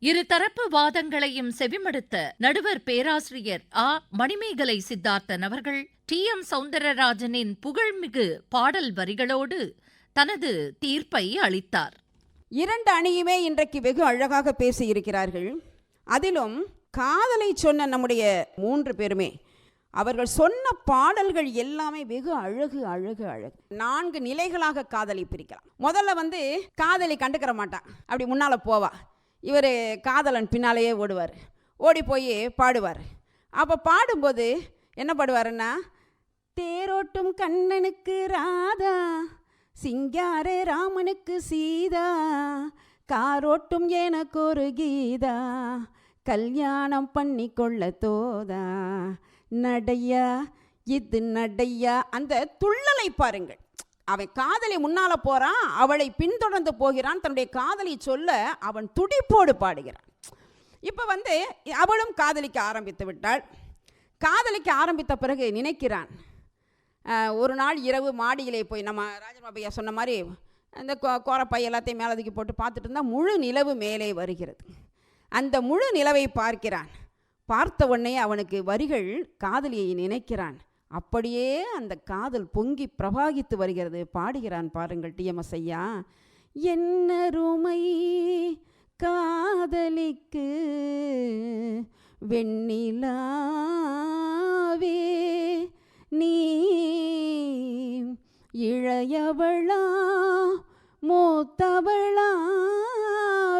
இருதரப்பு வாதங்களையும் செவிமடுத்த நடுவர் பேராசிரியர் ஆ. மணிமேகலை சித்தார்த்தன் அவர்கள் டி. எம். சௌந்தரராஜனின் புகழ்மிகு பாடல் வரிகளோடு தனது தீர்ப்பை அளித்தார். இரண்டு அணியுமே இன்றைக்கு வெகு அழகாக பேசியிருக்கிறார்கள். அதிலும் காதலை சொன்ன நம்முடைய மூன்று பேருமே அவர்கள் சொன்ன பாடல்கள் எல்லாமே வெகு அழகு அழகு அழகு. நான்கு நிலைகளாக காதலை பிரிக்கலாம் முதல்ல வந்து காதலி கண்டுக்கிற மாட்டான். அப்படி முன்னால் போவா. இவர் காதலன் பின்னாலேயே ஓடுவார். ஓடி போய் பாடுவார். அப்போ பாடும்போது என்ன பாடுவாருன்னா தேரோட்டும் கண்ணனுக்கு ராதா சிங்கார ராமனுக்கு சீதா காரோட்டும் எனக்கு ஒரு கீதா கல்யாணம் பண்ணி கொள்ள தோதா நடையா இது நடையா அந்த துள்ளலை பாருங்கள். அவன் காதலி முன்னால் போகிறான் அவளை பின்தொடர்ந்து போகிறான் தன்னுடைய காதலி சொல்ல அவன் துடிப்போடு பாடுகிறான். இப்போ வந்து அவளும் காதலிக்க ஆரம்பித்து விட்டாள். காதலிக்க ஆரம்பித்த பிறகு நினைக்கிறான். ஒரு நாள் இரவு மாடியிலே போய் நம்ம ராஜபாபையா சொன்ன மாதிரி அந்த கோ- கோரப்பை எல்லாத்தையும் மேலே தூக்கி போட்டு பார்த்துட்டு இருந்தால் முழு நிலவு மேலே வருகிறது. அந்த முழு நிலவை பார்க்கிறான். பார்த்த உடனே அவனுக்கு வரிகள் காதலியை நினைக்கிறான். அப்படியே அந்த காதல் பொங்கி பிரவாகித்து வருகிறது. பாடுகிறான் பாருங்கள் டிஎம்எஸ் ஐயா. என்னருமை காதலிக்கு வெண்ணிலாவே நீ இளையவளா மூத்தவளா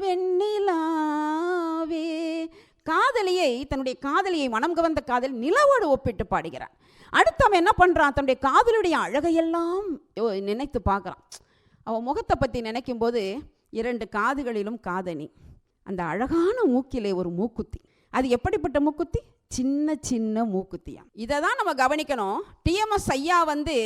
வெண்ணிலா காதலியை தன்னுடைய காதலியை மனம் கவர்ந்த காதல் நிலவோடு ஒப்பிட்டு பாடுகிறான் அடுத்து அவன் என்ன பண்ணுறான் தன்னுடைய காதலுடைய அழகையெல்லாம் நினைத்து பார்க்குறான். அவன் முகத்தை பற்றி நினைக்கும் போது இரண்டு காதுகளிலும் காதணி அந்த அழகான மூக்கிலே ஒரு மூக்குத்தி. அது எப்படிப்பட்ட மூக்குத்தி? சின்ன சின்ன மூக்குத்தியா இதை தான் நம்ம கவனிக்கணும். டிஎம்எஸ் ஐயா வந்து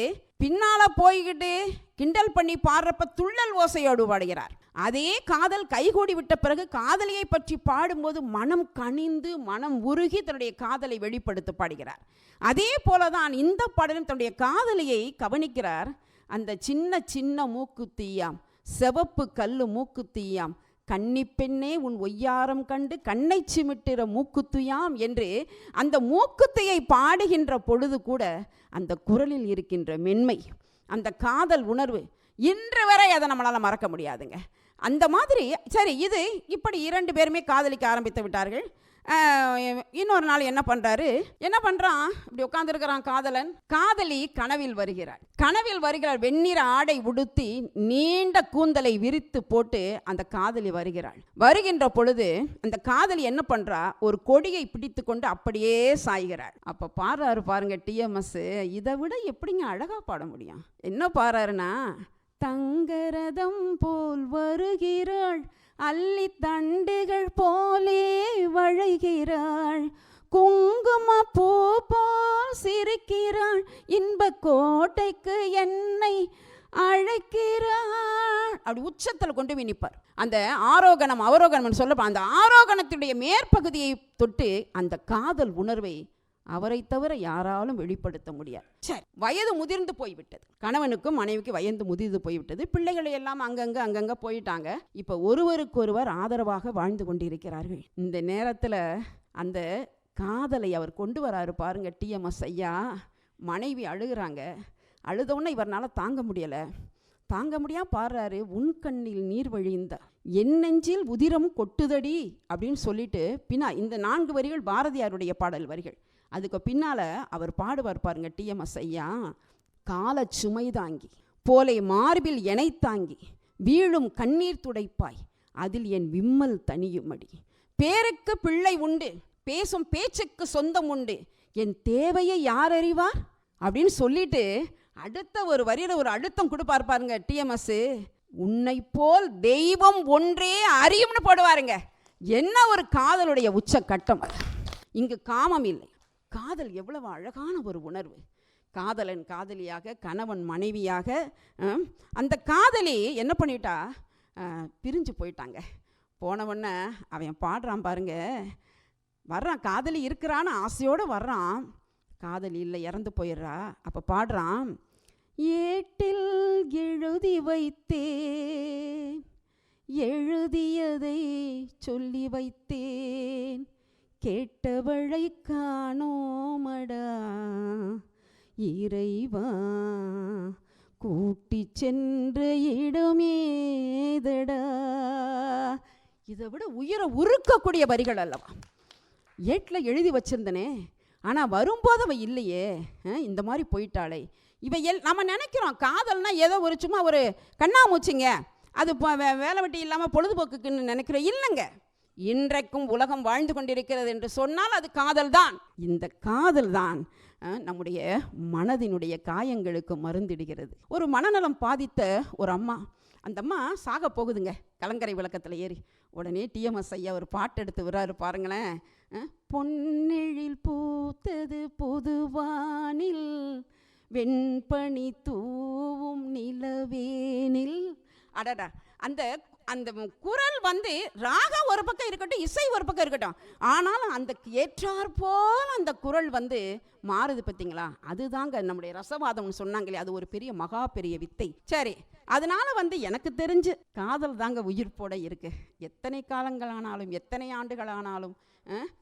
பின்னால போய்கிட்டு கிண்டல் பண்ணி பாடுறப்ப துள்ளல் ஓசையோடு பாடுகிறார். அதே காதல் கைகூடி விட்ட பிறகு காதலியை பற்றி பாடும்போது மனம் கனிந்து மனம் உருகி தன்னுடைய காதலை வெளிப்படுத்த பாடுகிறார். அதே போல தான் இந்த பாடலும் தன்னுடைய காதலியை கவனிக்கிறார். அந்த சின்ன சின்ன மூக்குத்தீயாம் செவப்பு கல்லு மூக்குத்தீயாம் கன்னிப்பெண்ணே உன் ஒய்யாரம் கண்டு கண்ணை சிமிட்டுற மூக்குத்துயாம் என்று அந்த மூக்குத்தையை பாடுகின்ற பொழுது கூட அந்த குரலில் இருக்கின்ற மென்மை அந்த காதல் உணர்வு இன்று வரை அதை நம்மளால் மறக்க முடியாதுங்க. அந்த மாதிரி சரி இது இப்படி இரண்டு பேருமே காதலிக்க ஆரம்பித்து விட்டார்கள். இன்னொரு நாள் என்ன பண்ணுறாரு என்ன பண்ணுறான் இப்படி உட்காந்துருக்கிறான் காதலன். காதலி கனவில் வருகிறாள். கனவில் வருகிறாள் வெண்ணிற ஆடை உடுத்தி நீண்ட கூந்தலை விரித்து போட்டு அந்த காதலி வருகிறாள். வருகின்ற பொழுது அந்த காதலி என்ன பண்ணுறா ஒரு கொடியை பிடித்து கொண்டு அப்படியே சாய்கிறாள். அப்போ பாடுறாரு பாருங்க டிஎம்எஸ் இதை விட எப்படிங்க அழகாக பாட முடியும்? என்ன பாடுறாருன்னா தங்கரதம் போல் வருகிறாள். அள்ளி தண்டுகள் போலே வழைகிறாள். குங்கும பூ போல் சிரிக்கிறாள். இன்ப கோட்டைக்கு என்னை அழைக்கிறாள். அப்படி உச்சத்தில் கொண்டு போய் நிற்பார் அந்த ஆரோகணம் அவரோகணம் சொல்ல அந்த ஆரோகணத்துடைய மேற்பகுதியை தொட்டு அந்த காதல் உணர்வை அவரை தவிர யாராலும் வெளிப்படுத்த முடியாது. சரி வயது முதிர்ந்து போய்விட்டது. கணவனுக்கும் மனைவிக்கும் வயது முதிர்ந்து போய்விட்டது. பிள்ளைகளை எல்லாம் அங்கங்க அங்கங்க போயிட்டாங்க. இப்போ ஒருவருக்கொருவர் ஆதரவாக வாழ்ந்து கொண்டிருக்கிறார்கள். இந்த நேரத்தில் அந்த காதலை அவர் கொண்டு வராரு பாருங்க டிஎம்எஸ் ஐயா. மனைவி அழுகிறாங்க. அழுதவுடனே இவரால் தாங்க முடியலை. தாங்க முடியா பாடுறாரு உன் கண்ணில் நீர் வழிந்த என் நெஞ்சில் உதிரம் கொட்டுதடி அப்படின்னு சொல்லிட்டு பின்னா இந்த நான்கு வரிகள் பாரதியாருடைய பாடல் வரிகள். அதுக்கு பின்னால அவர் பாடுவார் பாருங்க டிஎம்எஸ் ஐயா கால சுமை தாங்கி போலே மார்பில் எனை தாங்கி வீழும் கண்ணீர் துடைப்பாய் அதில் என் விம்மல் தனியுமடி பேருக்கு பிள்ளை உண்டு பேசும் பேச்சுக்கு சொந்தம் உண்டு என் தேவையை யார் அறிவார்? அப்படின்னு சொல்லிட்டு அடுத்த ஒரு வரியில் ஒரு அழுத்தம் கொடுப்பார் பாருங்க டிஎம்எஸ் உன்னை போல் தெய்வம் ஒன்றே அறியும்னு போடுவாருங்க. என்ன ஒரு காதலுடைய உச்ச கட்டம் இங்கு காமம் இல்லை. காதல் எவ்வளவு அழகான ஒரு உணர்வு. காதலன் காதலியாக கணவன் மனைவியாக அந்த காதலி என்ன பண்ணிட்டா பிரிஞ்சு போயிட்டாங்க. போனவொடனே அவன் பாடுறான் பாருங்க. வர்றான் காதலி இருக்கிறான்னு ஆசையோடு வர்றான். காதலி இல்லை இறந்து போயிடுறா. அப்போ பாடுறான் ஏட்டில் எழுதி வைத்தேன் எழுதியதை சொல்லி வைத்தேன் கேட்டவளை காணோமடா. இறைவா கூட்டி சென்ற இடமேதடா. இதை விட உயிரை உருக்கக்கூடிய வரிகள் அல்லவா? ஏட்டில் எழுதி வச்சிருந்தனே ஆனால் வரும்போது அவன் இல்லையே. இந்த மாதிரி போயிட்டாளே. இவன் எல் நம்ம நினைக்கிறோம் காதல்னா ஏதோ ஒரு சும்மா ஒரு கண்ணாமூச்சிங்க. அது இப்போ வே வேலை வெட்டி இல்லாமல் பொழுதுபோக்குக்குன்னு நினைக்கிறோம். இல்லைங்க. இன்றைக்கும் உலகம் வாழ்ந்து கொண்டிருக்கிறது என்று சொன்னால் அது காதல் தான் இந்த காதல் தான் நம்முடைய மனதினுடைய காயங்களுக்கு மருந்திடுகிறது. ஒரு மனநலம் பாதித்த ஒரு அம்மா அந்த அம்மா சாக போகுதுங்க. கலங்கரை விளக்கத்தில் ஏறி. உடனே டிஎம்எஸ் ஐயா ஒரு பாட்டு எடுத்து விடுறாரு பாருங்களேன். பொன்னெழில் பூத்தது புதுவானில் வெண்பனி தூவும் நிலவேனில். அடடா அந்த அந்த குரல் வந்து ராகம் ஒரு பக்கம் இருக்கட்டும் இசை ஒரு பக்கம் இருக்கட்டும். ஆனாலும் அந்த ஏற்றார் போல் அந்த குரல் வந்து மாறுது பார்த்தீங்களா அதுதாங்க நம்முடைய ரசவாதம்னு சொன்னாங்களே அது ஒரு பெரிய மகா பெரிய வித்தை. சரி அதனால வந்து எனக்கு தெரிஞ்சு காதல் தாங்க உயிர்ப்போட இருக்கு. எத்தனை காலங்களானாலும் எத்தனை ஆண்டுகளானாலும்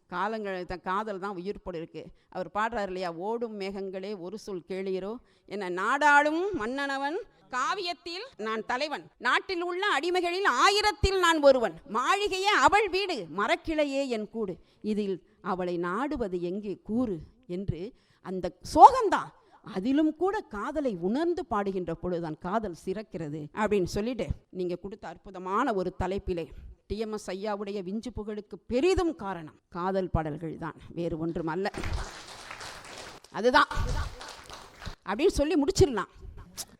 காலங்கள் த- காதல் தான் உயிர் போட இருக்கு அவர் பாடுறாரு இல்லையா ஓடும் மேகங்களே ஒரு சொல் கேளீரோ என்ன நாடாளும் மன்னனவன் காவியத்தில் நான் தலைவன். நாட்டில் உள்ள அடிமைகளில் ஆயிரத்தில் நான் ஒருவன். மாளிகையே அவள் வீடு மரக்கிளையே என் கூடு. இதில் அவளை நாடுவது எங்கே கூறு? என்று அந்த சோகம்தான். அதிலும் கூட காதலை உணர்ந்து பாடுகின்ற பொழுதுதான் காதல் சிறக்கிறது அப்படின்னு சொல்லிட்டு நீங்க கொடுத்த அற்புதமான ஒரு தலைப்பிலே டிஎம்எஸ் ஐயாவுடைய விஞ்சு புகழுக்கு பெரிதும் காரணம் காதல் பாடல்கள் தான். வேறு ஒன்றும் அல்ல. அதுதான். அப்படின்னு சொல்லி முடிச்சிடலாம்.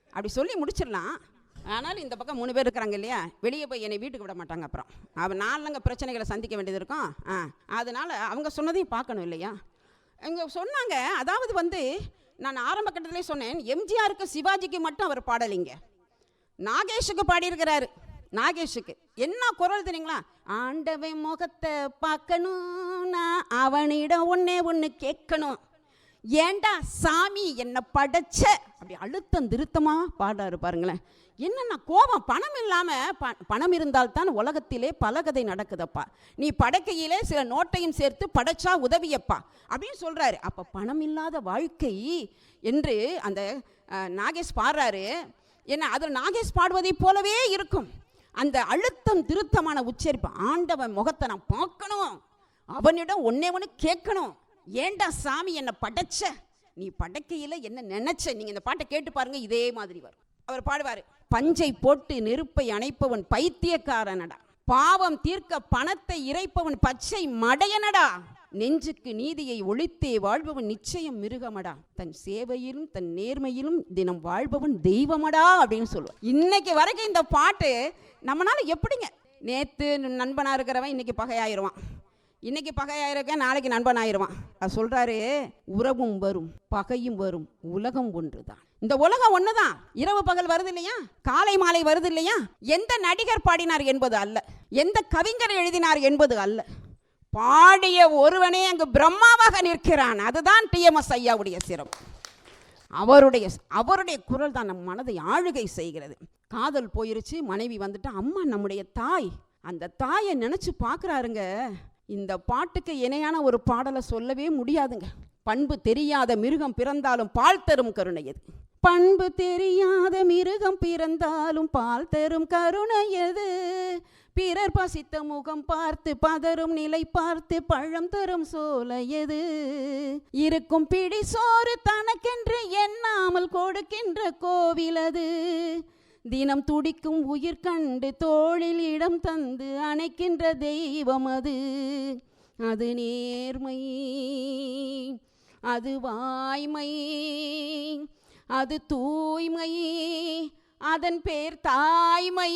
அப்படி சொல்லி முடிச்சிடலாம். ஆனாலும் இந்த பக்கம் மூணு பேர் இருக்கிறாங்க இல்லையா? வெளியே போய் என்னை வீட்டுக்கு விட மாட்டாங்க அப்புறம். அவன் நாலுங்க பிரச்சனைகளை சந்திக்க வேண்டியது இருக்கும். ஆ. அதனால் அவங்க சொன்னதையும் பார்க்கணும் இல்லையா? இவங்க சொன்னாங்க. அதாவது வந்து நான் ஆரம்ப கட்டத்திலே சொன்னேன் எம்ஜிஆருக்கு சிவாஜிக்கு மட்டும் அவர் பாடலைங்க. நாகேஷுக்கு பாடியிருக்கிறாரு. நாகேஷுக்கு. என்ன குரல் தெரியுங்களா? ஆண்டவன் முகத்தை பார்க்கணும்னா அவனிடம் ஒன்னே ஒன்று கேட்கணும். ஏண்டா சாமி என்னை படைச்ச? அப்படி அழுத்தம் திருத்தமாக பாடுறாரு பாருங்களேன். என்னென்னா கோபம் பணம் இல்லாமல் ப- பணம் இருந்தால்தான் உலகத்திலே பல கதை நடக்குதப்பா. நீ படைக்கையிலே சில நோட்டையும் சேர்த்து படைச்சா உதவியப்பா. அப்படின்னு சொல்கிறாரு அப்போ பணம் இல்லாத வாழ்க்கை என்று அந்த நாகேஷ் பாடுறாரு. என்ன அதில் நாகேஷ் பாடுவதைப் போலவே இருக்கும். அந்த அழுத்தம் திருத்தமான உச்சரிப்பு ஆண்டவன் முகத்தை நான் பார்க்கணும். அவனிடம் ஒன்னே ஒன்று கேட்கணும். ஏண்டா சாமி என்னை படைச்ச? நீ படைக்கையில் என்ன நினைச்ச? நீங்கள் இந்த பாட்டை கேட்டு பாருங்க இதே மாதிரி வரும். அவர் பாடுவார் பஞ்சை போட்டு நெருப்பை அணைப்பவன் பைத்தியக்காரனடா. பாவம் தீர்க்க பணத்தை இறைப்பவன் பச்சை மடையனடா. நெஞ்சுக்கு நீதியை ஒழித்தே வாழ்பவன் நிச்சயம் மிருகமடா. தன் சேவையிலும் தன் நேர்மையிலும் தினம் வாழ்பவன் தெய்வமடா அப்படின்னு சொல்லுவான் இன்னைக்கு வரைக்கும் இந்த பாட்டு நம்மளால எப்படிங்க? நேத்து நண்பனா இருக்கிறவன் இன்னைக்கு பகையாயிருவான். இன்னைக்கு பகையாயிருக்க நாளைக்கு நண்பன் ஆயிருவான் அது சொல்றாரு உறவும் வரும் பகையும் வரும் உலகம் ஒன்றுதான். இந்த உலகம் ஒண்ணுதான். இரவு பகல் வருது இல்லையா காலை மாலை வருது இல்லையா எந்த நடிகர் பாடினார் என்பது அல்ல. எந்த கவிஞர் எழுதினார் என்பது அல்ல. பாடிய ஒருவனே அங்கு பிரம்மாவாக நிற்கிறான். அதுதான் டிஎம்எஸ் ஐயாவுடைய சிரம். அவருடைய அவருடைய குரல் தான் நம் மனதை ஆளுகை செய்கிறது. காதல் போயிருச்சு மனைவி வந்துட்டு அம்மா நம்முடைய தாய். அந்த தாயை நினைச்சு பார்க்குறாருங்க இந்த பாட்டுக்கு இணையான ஒரு பாடலை சொல்லவே முடியாதுங்க. பண்பு தெரியாத மிருகம் பிறந்தாலும் பால் தரும் கருணை எது பண்பு தெரியாத மிருகம் பிறந்தாலும் பால் தரும் கருணை எது? பிறர் பசித்த முகம் பார்த்து பதறும் நிலை பார்த்து பழம் தரும் சோலை எது? இருக்கும் பிடி சோறு தனக்கென்று எண்ணாமல் கொடுக்கின்ற கோவில் அது. தினம் துடிக்கும் உயிர் கண்டு தோளில் இடம் தந்து அணைக்கின்ற தெய்வம் அது. அது நேர்மை அது வாய்மை அது தூய்மை அதன் பேர் தாய்மை.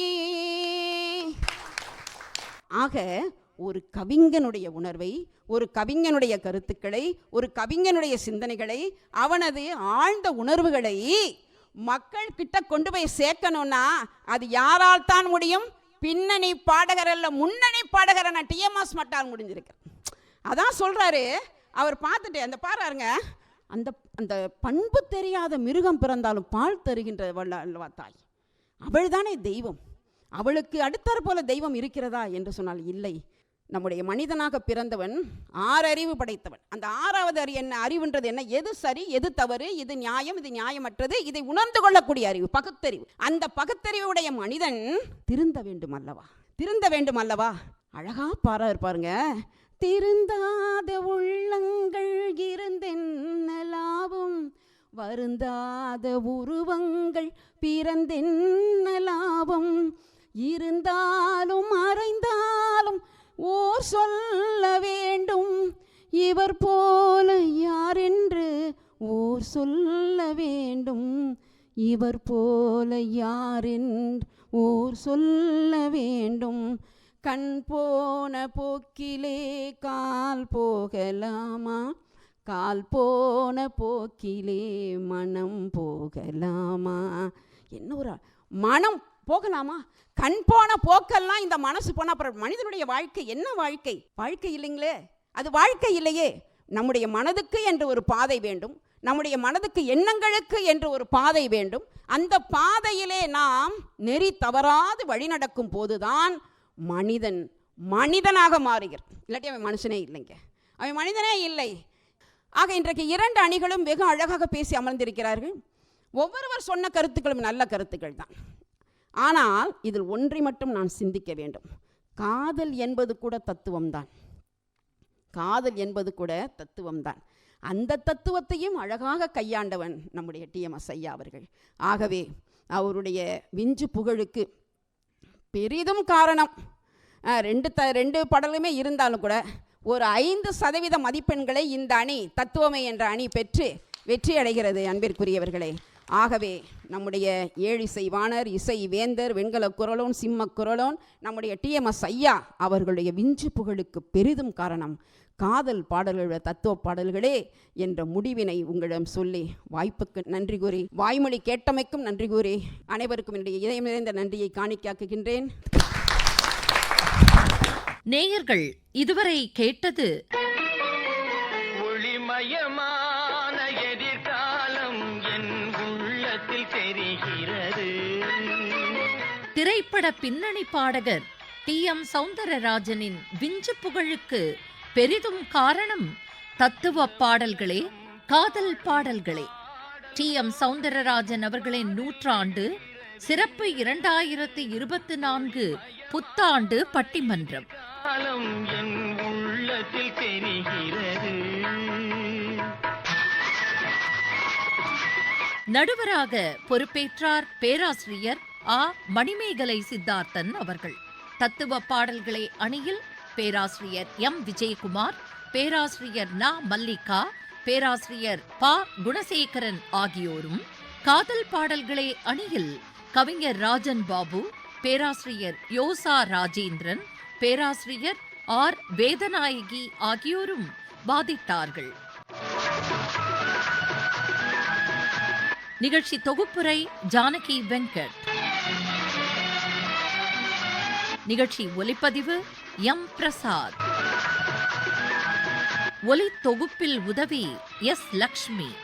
ஆக ஒரு கவிஞனுடைய உணர்வை ஒரு கவிஞனுடைய கருத்துக்களை ஒரு கவிஞனுடைய சிந்தனைகளை அவனது ஆழ்ந்த உணர்வுகளை மக்கள் கிட்ட கொண்டு போய் சேர்க்கணும்னா அது யாரால் தான் முடியும்? பின்னணி பாடகர் அல்ல முன்னணி பாடகர் நான் டிஎம்எஸ் மட்டால் முடிஞ்சிருக்கேன் அதான் சொல்றாரு. அவர் பார்த்துட்டு அந்த பாருங்க அந்த அந்த பண்பு தெரியாத மிருகம் பிறந்தாலும் பால் தருகின்ற அல்லவா தாய்? அவள்தானே தெய்வம். அவளுக்கு அடுத்தாற் போல தெய்வம் இருக்கிறதா என்று சொன்னால் இல்லை. நம்முடைய மனிதனாக பிறந்தவன் ஆறறிவு படைத்தவன். அந்த ஆறாவது அறிவு என்ன? அறிவுன்றது என்ன? எது சரி எது தவறு இது நியாயம் இது நியாயமற்றது இதை உணர்ந்து கொள்ளக்கூடிய அறிவு பகுத்தறிவு. அந்த பகுத்தறிவுடைய மனிதன் திருந்த வேண்டும் அல்லவா? திருந்த வேண்டும் அல்லவா? அழகா பாரா பாருங்க திருந்தாத உள்ளங்கள் இருந்தென்னலாவும் வருந்தாத உருவங்கள் பிறந்தென்ன லாபம் இருந்தாலும் மறைந்தாலும் ஓர் சொல்ல வேண்டும். இவர் போல யாரென்று ஓர் சொல்ல வேண்டும். இவர் போல யாரென்று ஓர் சொல்ல வேண்டும். கண் போன போக்கிலே கால் போகலாமா? கால் போன போக்கிலே மனம் போகலாமா? என்ன ஒரு மனம் போகலாமா? கண் போன போக்கெல்லாம் இந்த மனசு போனால் அப்புறம் மனிதனுடைய வாழ்க்கை என்ன வாழ்க்கை? வாழ்க்கை இல்லைங்களே. அது வாழ்க்கை இல்லையே. நம்முடைய மனதுக்கு என்று ஒரு பாதை வேண்டும். நம்முடைய மனதுக்கு எண்ணங்களுக்கு என்று ஒரு பாதை வேண்டும். அந்த பாதையிலே நாம் நெறி தவறாது வழிநடக்கும் போதுதான் மனிதன் மனிதனாக மாறுகிறான். இல்லாட்டி அவன் மனுஷனே இல்லைங்க. அவன் மனிதனே இல்லை. ஆக இன்றைக்கு இரண்டு அணிகளும் வெகு அழகாக பேசி அமர்ந்திருக்கிறார்கள். ஒவ்வொருவர் சொன்ன கருத்துக்களும் நல்ல கருத்துக்கள் தான். ஆனால் இதில் ஒன்றை மட்டும் நான் சிந்திக்க வேண்டும். காதல் என்பது கூட தத்துவம்தான். காதல் என்பது கூட தத்துவம்தான். அந்த தத்துவத்தையும் அழகாக கையாண்டவன் நம்முடைய டிஎம்எஸ் ஐயா அவர்கள். ஆகவே அவருடைய விஞ்சு புகழுக்கு பெரிதும் காரணம். ரெண்டு த ரெண்டு படலுமே இருந்தாலும் கூட ஒரு ஐந்து சதவீத மதிப்பெண்களை இந்த அணி தத்துவமை என்ற அணி பெற்று வெற்றி அடைகிறது அன்பிற்குரியவர்களே. ஆகவே நம்முடைய ஏழிசை வாணர் இசை வேந்தர் வெண்கல குரலோன் சிம்ம குரலோன் நம்முடைய டிஎம்எஸ் ஐயா அவர்களுடைய விஞ்சு புகழுக்கு பெரிதும் காரணம். காதல் பாடல்கள் தத்துவ பாடல்களே என்ற முடிவினை உங்களிடம் சொல்லி வாய்ப்புக்கு நன்றி கூறி வாய்மொழி கேட்டமைக்கும் நன்றி கூறி அனைவருக்கும் என்னுடைய இதயம் நிறைந்த நன்றியை காணிக்காக்குகின்றேன் நேயர்கள் இதுவரை கேட்டது ஒளிமயமான எதிர்காலம் என் உள்ளத்தில் தெரிகிறது. திரைப்பட பின்னணி பாடகர் டி எம் சௌந்தரராஜனின் விஞ்சு புகழுக்கு பெரிதும் காரணம் தத்துவ பாடல்களே காதல் பாடல்களே. டி. எம். சௌந்தரராஜன் அவர்களின் நூற்றாண்டு சிறப்பு இரண்டாயிரத்தி இருபத்தி நான்கு புத்தாண்டு பட்டிமன்றம். நடுவராக பொறுப்பேற்றார் பேராசிரியர் ஆ. மணிமேகலை சித்தார்த்தன் அவர்கள். தத்துவ பாடல்களை அணியில் பேராசிரியர் எம். விஜயகுமார் பேராசிரியர் நா. மல்லிகா பேராசிரியர் ப. குணசேகரன் ஆகியோரும் காதல் பாடல்களை அணியில் கவிஞர் ராஜன் பாபு பேராசிரியர் யோசா ராஜேந்திரன் பேராசிரியர் ஆர். வேதநாயகி ஆகியோரும் வாதிட்டார்கள். நிகழ்ச்சி தொகுப்புரை ஜானகி வெங்கட். நிகழ்ச்சி ஒலிப்பதிவு எம் பிரசாத். ஒலி தொகுப்பில் உதவி எஸ் லக்ஷ்மி.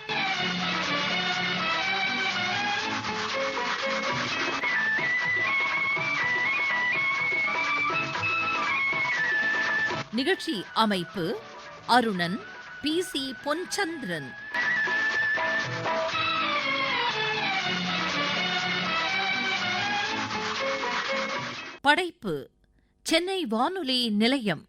நிகழ்ச்சி அமைப்பு அருணன் பி சி பொன்சந்திரன். படைப்பு சென்னை வானொலி நிலையம்.